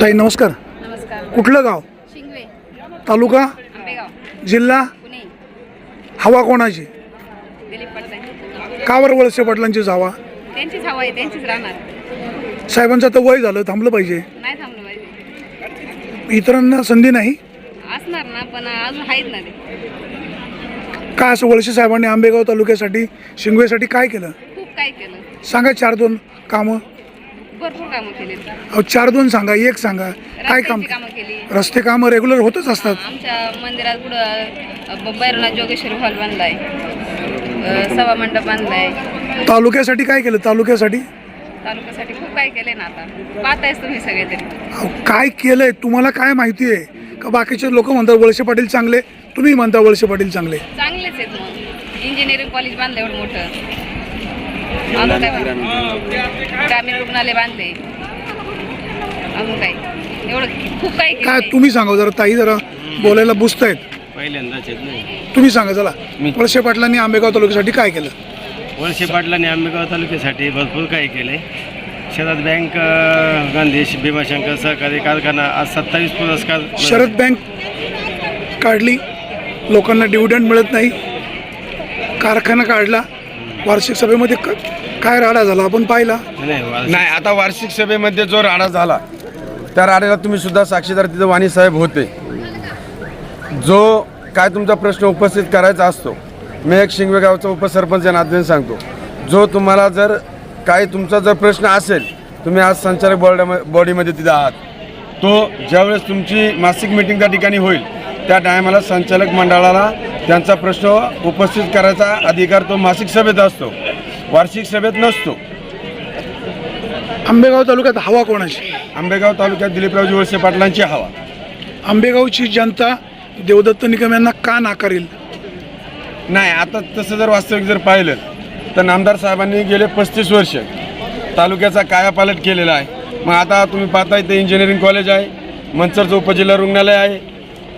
ताई नमस्कार. नमस्कार. कुठलं गाव? शिंगवे. तालुका? आंबेगाव. जिल्हा? पुणे. हवा कोणाची? दिलीप पडताय का बरं वळसे पाटलांचीच हवा त्यांचीच हवा आहे त्यांचीच राहणार. साहेबांचं तर वय झालं थांबलं पाहिजे. नाही थांबलं पाहिजे. इतरांना संधी नाही? असणार ना पण अजून आहेत ना ते. का असं वळसे साहेबांनी आंबेगाव तालुक्यासाठी शिंगवेसाठी काय केलं? खूप काय केलं. सांगा चार दोन कामं. भरपूर कामं केली अहो चार दोन सांगा एक सांगा. काय काम? रस्त्यांची कामं केली. रस्ते कामं रेग्युलर होतच असतात. आमच्या मंदिरात पुढं जोगेश्वरी हॉल बांधलाय. अ, सभा मंडप बांधलाय. तालुक्यासाठी काय केलं? तालुक्यासाठी? तालुक्यासाठी खूप काय केलंय ना आता. पाहतायच तुम्ही सगळे तरी अहो काय केलंय? तुम्हाला काय माहिती आहे? का बाकीचे लोक म्हणतात वळसे पाटील चांगले. तुम्ही म्हणता वळसे पाटील चांगले. चांगलेच आहेत मग. इंजिनिअरिंग कॉलेज बांधलं एवढं मोठं. अजून काय बांधलं? ग्रामीण रुग्णालय बांधले अजून काय? एवढं खूप काय काय केलं तुम्ही सांगा जरा ताई जरा बोलायला बुजतायत. पहिल्यांदाच येत नाही तुम्ही सांगा चला मी- वळसे पाटलांनी आंबेगाव तालुक्यासाठी काय केलं? वळसे पाटलांनी आंबेगाव तालुक्यासाठी भरपूर काही केले शरद बँक अं, गांधी भीमाशंकर सहकारी कारखाना आज सत्तावीस पुरस्कार शरद बँक काढली. लोकांना डिव्हिडंड मिळत नाही. कारखाना काढला. वार्षिक सभेमध्ये क- काय राडा झाला? आपण पाहिला. नाही आता वार्षिक सभेमध्ये जो राडा झाला त्या राड्याला तुम्ही सुद्धा साक्षीदार तिथं वाणी साहेब होते. जो काय तुमचा प्रश्न उपस्थित करायचा असतो मी एक शिंगवेगावचा उपसरपंच या नात्याने सांगतो. जो तुम्हाला जर काही तुमचा जर प्रश्न असेल तुम्ही आज संचालक बोर्डा बॉडीमध्ये तिथं आहात. तो ज्यावेळेस तुमची मासिक मिटिंग त्या ठिकाणी होईल त्या टायमाला संचालक मंडळाला त्यांचा प्रश्न उपस्थित करायचा अधिकार तो मासिक सभेत असतो. वार्षिक सभेत नसतो. आंबेगाव तालुक्यात हवा कोणाची? आंबेगाव तालुक्यात दिलीपरावजी वळसे पाटलांची हवा. आंबेगावची जनता देवदत्त निकम यांना का नाकारेल? नाही आता तसं जर वास्तविक जर पाहिलं तर नामदार साहेबांनी गेले पस्तीस वर्ष. तालुक्याचा कायापालट केलेला आहे. मग आता तुम्ही पाहता इथे इंजिनिअरिंग कॉलेज आहे मंचरचं उपजिल्हा रुग्णालय आहे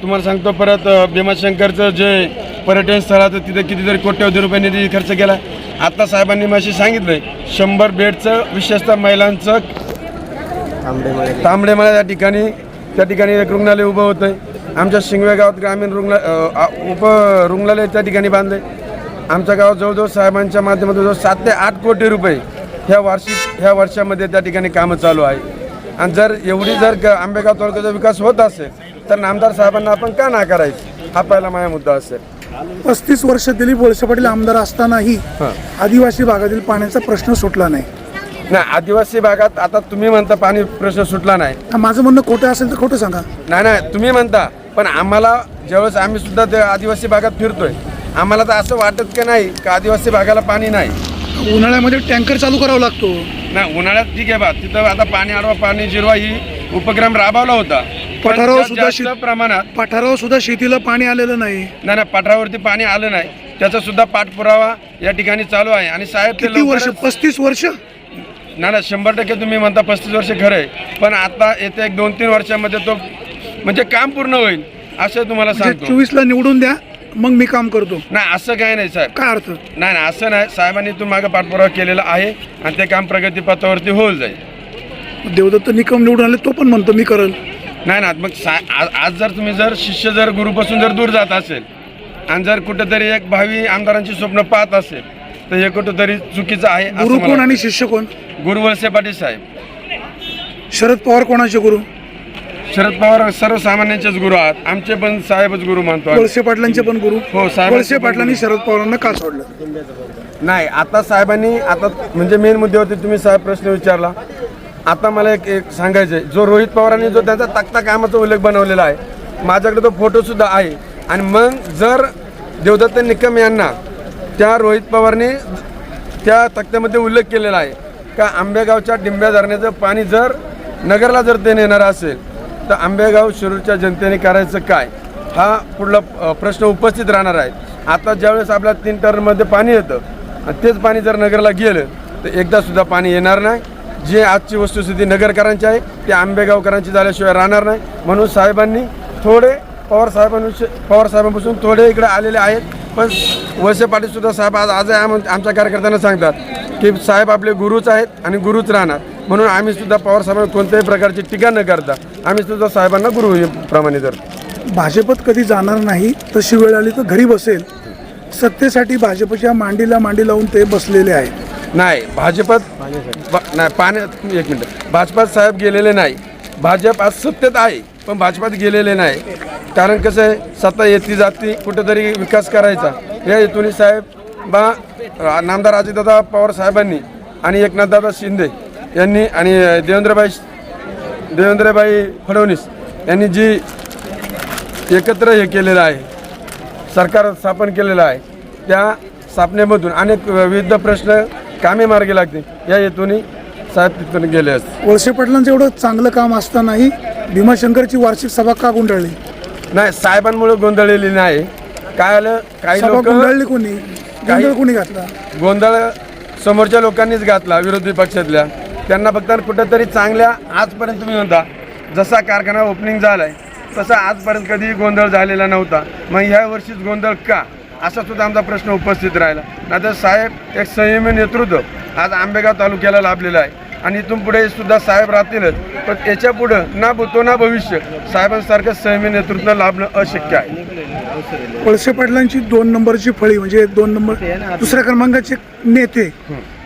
तुम्हाला सांगतो परत भीमाशंकरचं जे पर्यटन स्थळाचं तिथे कितीतरी कोट्यवधी रुपये निधी खर्च केला. आत्ता साहेबांनी माझी सांगितलं शंभर बेडचं विशेषतः महिलांचं तांबडेमाळा या ठिकाणी त्या ठिकाणी एक रुग्णालय उभं होतं आहे आमच्या शिंगवे गावात ग्रामीण रुग्णा उप रुग्णालय त्या ठिकाणी बांधले आमच्या गावात जवळजवळ साहेबांच्या माध्यमातून जवळ सात ते आठ कोटी रुपये ह्या वार्षिक ह्या वर्षामध्ये त्या ठिकाणी कामं चालू आहे. आणि जर एवढी जर आंबेगाव तालुक्याचा विकास होत असेल तर नामदार साहेबांना आपण का नाकारायचं? हा पहिला माझा मुद्दा असेल. पस्तीस वर्ष दिलीप वळसे पाटील आमदार असतानाही आदिवासी भागातील पाण्याचा प्रश्न सुटला नाही. नाही आदिवासी भागात आता तुम्ही म्हणता पाणी प्रश्न सुटला नाही. माझं म्हणणं खोटं असेल तर खोटं सांगा. नाही नाही तुम्ही म्हणता पण आम्हाला ज्यावेळेस आम्ही सुद्धा त्या आदिवासी भागात फिरतोय आम्हाला तर असं वाटत का नाही का आदिवासी भागाला पाणी नाही. उन्हाळ्यामध्ये टँकर चालू करावा लागतो. नाही उन्हाळ्यात ठीक आहे बा तिथं आता पाणी आडवा पाणी जिरवा ही उपक्रम राबवला होता. पठारावर सुद्धा जास्त शेत- प्रमाणात पठारावर सुद्धा शेतीला पाणी आलेलं नाही. नाही नाही पठारावरती पाणी आलं नाही. त्याचा सुद्धा पाठपुरावा या ठिकाणी चालू आहे. आणि साहेब ते किती वर्ष? लवकरच- पस्तीस वर्ष? नाही नाही शंभर टक्के तुम्ही म्हणता पस्तीस वर्ष खरं आहे. पण आता येत्या एक दोन तीन वर्षामध्ये तो म्हणजे काम पूर्ण होईल असं तुम्हाला म्हणजे सांगतो. चोवीस ला निवडून द्या मग मी काम करतो. नाही असं काय नाही साहेब. काय अर्थ? नाही नाही असं नाही. साहेबांनी इथून मागं पाठपुरावा केलेला आहे आणि ते काम प्रगतीपथावरती होईल जाईल. देवदत्त निकम निवडून आले तो पण म्हणतो मी करल. नाही ना मग सा आज आज जर तुम्ही जर शिष्य जर गुरुपासून जर दूर जात असेल आणि जर कुठेतरी एक भावी आमदारांची स्वप्न पाहत असेल तर हे कुठेतरी चुकीचं आहे असं गुरु मला कोण आणि. शिष्य कोण? गुरु वळसे पाटील साहेब. शरद पवार कोणाचे गुरु? शरद पवार सर्वसामान्यांचेच गुरु आहात. आमचे पण साहेबच गुरु मानतो आम्ही. वळसे पाटलांचे पण गुरु? हो, साहेबांचे वळसे पाटलांनी गुरु. शरद पवारांना का सोडलं? नाही आता साहेबांनी आता म्हणजे मेन मुद्द्यावरती तुम्ही साहेब प्रश्न विचारला. आता मला एक एक सांगायचं आहे जो रोहित पवारांनी जो त्यांचा तक्ता कामाचा उल्लेख बनवलेला आहे माझ्याकडे तो फोटोसुद्धा आहे. आणि मग जर देवदत्त निकम यांना त्या रोहित पवारने त्या तक्त्यामध्ये उल्लेख केलेला आहे का आंबेगावच्या डिंब्या धरणाचं पाणी जर नगरला जर ते नेणारं असेल तर आंबेगाव शिरूरच्या जनतेने करायचं काय? हा पुढला प्रश्न उपस्थित राहणार आहे. आता ज्यावेळेस आपल्या तीन टर्ममध्ये पाणी येतं आणि तेच पाणी जर नगरला गेलं तर एकदा सुद्धा पाणी येणार नाही. जे आजची वस्तुस्थिती नगरकरांची आहे ते आंबेगावकरांची झाल्याशिवाय राहणार नाही. म्हणून साहेबांनी थोडे पवार साहेबांविषयी पवार साहेबांपासून थोडे इकडे आलेले आहेत. पण वळसे पाटीलसुद्धा साहेब आज आज आम आमच्या कार्यकर्त्यांना सांगतात की साहेब आपले गुरुच आहेत आणि गुरुच राहणार. म्हणून आम्ही सुद्धा पवार साहेबांना कोणत्याही प्रकारची टीका न करता आम्ही सुद्धा साहेबांना गुरु प्रमाणे धरतो. भाजपत कधी जाणार नाही तशी वेळ आली तर घरी बसेल सत्तेसाठी भाजपच्या मांडीला मांडी लावून ते बसलेले आहेत. नाही भाजपात नाही पाण्यात एक मिनिट. भाजपात साहेब गेलेले नाही. भाजप आज सत्तेत आहे पण भाजपात गेलेले नाही. कारण कसं आहे सत्ता येती जाती कुठेतरी विकास करायचा. या हेतून साहेब बा रा- नामदार अजितदादा पवार साहेबांनी आणि एकनाथदादा शिंदे यांनी आणि देवेंद्रभाई देवेंद्रभाई फडणवीस यांनी जी एकत्र हे केलेलं आहे सरकार स्थापन केलेलं आहे. त्या स्थापनेमधून अनेक विविध प्रश्न कामे मार्गी लागतील. या हेतूने साहेब तिथून गेले असते वळसे पाटलांचं एवढं चांगलं काम असतानाही भीमाशंकरची वार्षिक सभा का गुंडाळली? नाही साहेबांमुळे गोंधळलेली नाही. काय आलं? काही सभा लोक गुंडाळली कोणी? गोंधळ कोणी घातला? गोंधळ समोरच्या लोकांनीच घातला विरोधी पक्षातल्या. त्यांना फक्त कुठेतरी चांगल्या आजपर्यंत तुम्ही म्हणता जसा कारखाना ओपनिंग झालाय तसा आजपर्यंत कधी गोंधळ झालेला नव्हता. मग ह्या वर्षीच गोंधळ का? असा सुद्धा आमचा प्रश्न उपस्थित राहिला. नाहीतर साहेब एक संयमी नेतृत्व आज आंबेगाव तालुक्याला लाभलेलं आहे. आणि इथून पुढे सुद्धा साहेब राहतीलच. पण याच्या पुढं ना भूतो ना भविष्य साहेबांसारखं संयमी नेतृत्व लाभणं अशक्य आहे. वळसे पाटलांची दोन नंबरची फळी म्हणजे दोन नंबर दुसऱ्या क्रमांकाचे नेते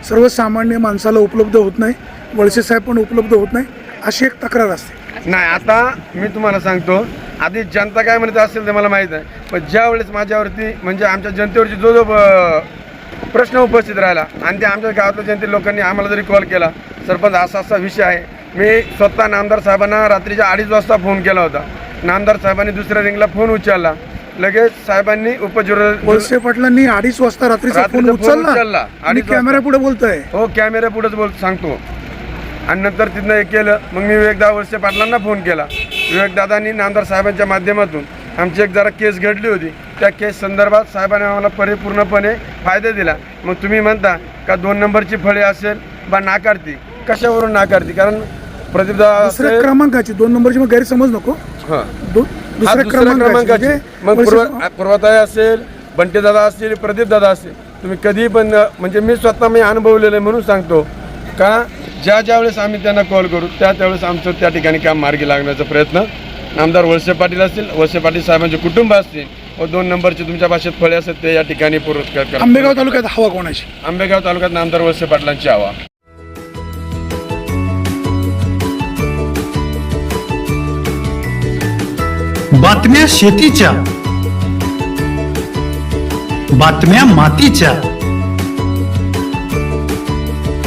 सर्वसामान्य माणसाला उपलब्ध होत नाही. वळसे साहेब पण उपलब्ध होत नाही. अशी एक तक्रार असते. नाही आता मी तुम्हाला सांगतो आधी जनता काय म्हणत असेल ते मला माहीत आहे पण ज्या वेळेस माझ्यावरती म्हणजे आमच्या जनतेवरती जो जो प्रश्न उपस्थित राहिला आणि ते आमच्या गावातल्या जनते लोकांनी आम्हाला जरी कॉल केला सरपंच असा असा विषय आहे. मी स्वतः नामदार साहेबांना रात्रीच्या अडीच वाजता फोन केला होता. नामदार साहेबांनी दुसऱ्या रिंगला फोन उचलला. लगेच साहेबांनी वळसे पाटलांनी अडीच वाजता फोन उचलला. आणि कॅमेरा पुढे बोलताय. हो कॅमेरा पुढेच बोल सांगतो. आणि नंतर तिथनं हे केलं. मग मी विवेकदा वर्षे पाटलांना फोन केला. विवेकदादांनी नामदार साहेबांच्या माध्यमातून आमची एक जरा केस घडली होती. त्या केस संदर्भात साहेबांनी आम्हाला परिपूर्णपणे फायदा दिला. मग तुम्ही म्हणता का दोन नंबरची फळे असेल बा नाकारती. कशावरून नाकारती? कारण प्रदीपदा असेल- क्रमांकाची. दोन नंबरची मग गैरसमज नको. हां. दुसऱ्या क्रमांकाची. म्हणजे मग वळसे- पूर्व पूर्वताई असेल बंटी दादा असतील प्रदीप दादा असतील तुम्ही कधी पण म्हणजे मी स्वतः मी अनुभवलेलं आहे म्हणून सांगतो. का ज्या ज्या वेळेस आम्ही त्यांना कॉल करू त्या त्यावेळेस आमचं त्या ठिकाणी काम मार्गी लागण्याचा प्रयत्न. आमदार वळसे पाटील असतील वळसे पाटील साहेबांचे कुटुंब असतील व दोन नंबरचे तुमच्या भाषेत फळे असतील ते या ठिकाणी पुरस्कार करा आंबेगाव तालुक्यात हवा कोणाची? आंबेगाव तालुक्यात आमदार वळसे पाटलांची हवा. बातम्या शेतीच्या बातम्या मातीच्या